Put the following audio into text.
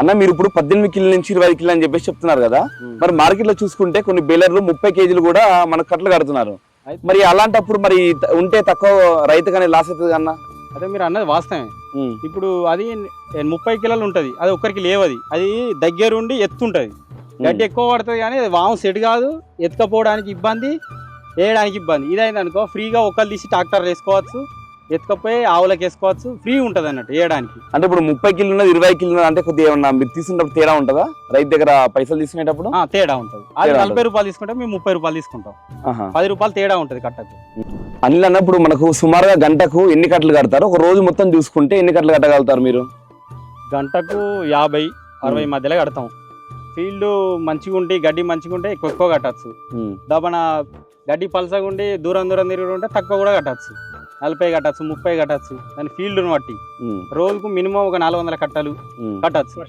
అన్న మీరు ఇప్పుడు పద్దెనిమిది కిలో నుంచి ఇరవై కిలో అని చెప్పేసి చెప్తున్నారు కదా. మరి మార్కెట్లో చూసుకుంటే కొన్ని బేలర్లు ముప్పై కేజీలు కూడా మనకు కట్టలు కడుతున్నారు. మరి అలాంటప్పుడు మరి ఉంటే తక్కువ రైతు కానీ లాస్ అవుతుంది అన్న? అదే మీరు అన్నది వాస్తవమే. ఇప్పుడు అది ముప్పై కిలోలు ఉంటుంది అది ఒక్కరికి లేవది. అది దగ్గరుండి ఎత్తుంటది. గడ్డి ఎక్కువ పడుతుంది కానీ అది వాము సెట్ కాదు ఎత్తుకపోవడానికి ఇబ్బంది వేయడానికి ఇబ్బంది. ఇదైంది అనుకో ఫ్రీగా ఒకళ్ళు తీసి ట్రాక్టర్ వేసుకోవచ్చు. ఎత్తుకపోయి ఆవులకు వేసుకోవచ్చు ఫ్రీ ఉంటుంది అన్నట్టు వేయడానికి అంటే ఇప్పుడు ముప్పై కిలో ఉన్నది ఇరవై కిలో ఉన్నది అంటే కొద్దిగా ఏమన్నా మీరు తీసుకున్నప్పుడు తేడా ఉంటుందా? రైతు దగ్గర పైసలు తీసుకునేటప్పుడు? ఆ, తేడా ఉంటుంది. అది తేడా నలభై రూపాయలు తీసుకుంటే మేము ముప్పై రూపాయలు తీసుకుంటాం. ఆహా. పది రూపాయలు తేడా ఉంటుంది కట్టకు. అనిల్ అన్నప్పుడు మనకు సుమారుగా గంటకు ఎన్ని కట్టలు కడతారు? ఒక రోజు మొత్తం చూసుకుంటే ఎన్ని కట్టలు కట్టగలుగుతారు మీరు? గంటకు యాభై అరవై మధ్యలో కడతాం. ఫీల్డ్ మంచిగా ఉంటే గడ్డి మంచిగా ఉంటే ఎక్కువ ఎక్కువ కట్టచ్చు. దబన గడ్డి పలసగా ఉండి దూరం దూరం తిరిగి ఉంటే తక్కువ కూడా కట్టచ్చు. నలభై కట్టచ్చు ముప్పై కట్టచ్చు. దాని ఫీల్డ్ని బట్టి రోజుకు మినిమం ఒక నాలుగు వందల కట్టలు. కట్టచ్చు.